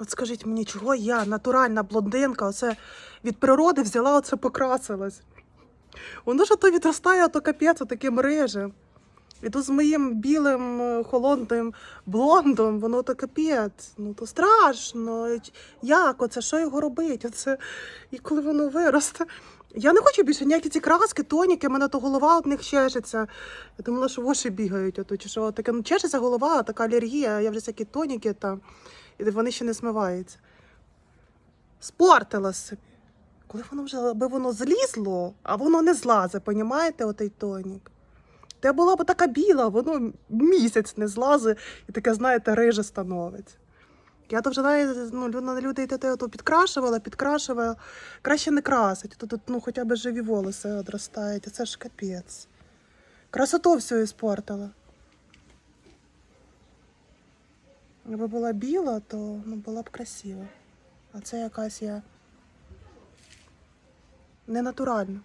От скажіть мені, чого я, натуральна блондинка, оце від природи взяла, оце покрасилась. Воно ж то відростає, то капець таким рижем. І то з моїм білим е, холодним блондом, воно то капець. Ну то страшно. Як оце? Що його робити? Оце... І коли воно виросте. Я не хочу більше ніякі ці краски, тоніки, мене то голова від них чешеться. Я думала, що воші бігають, ото, чи що таке ну, чешеться голова, така алергія, я вже всякі тоніки там, і вони ще не смиваються. Спортила собі. Коли воно вже аби воно злізло, а воно не злазить, понімаєте, отей тонік. Та була б така біла, воно місяць не злазить і таке, знаєте, риже становиться. Я то вже навіть ну, лю- на людей то підкрашувала, підкрашувала. Краще не красить. Тут ну, хоча б живі волоси одростають, а це ж капець. Красоту всю іспортила. Якби була біла, то ну, була б красива. А це якась я ненатуральна.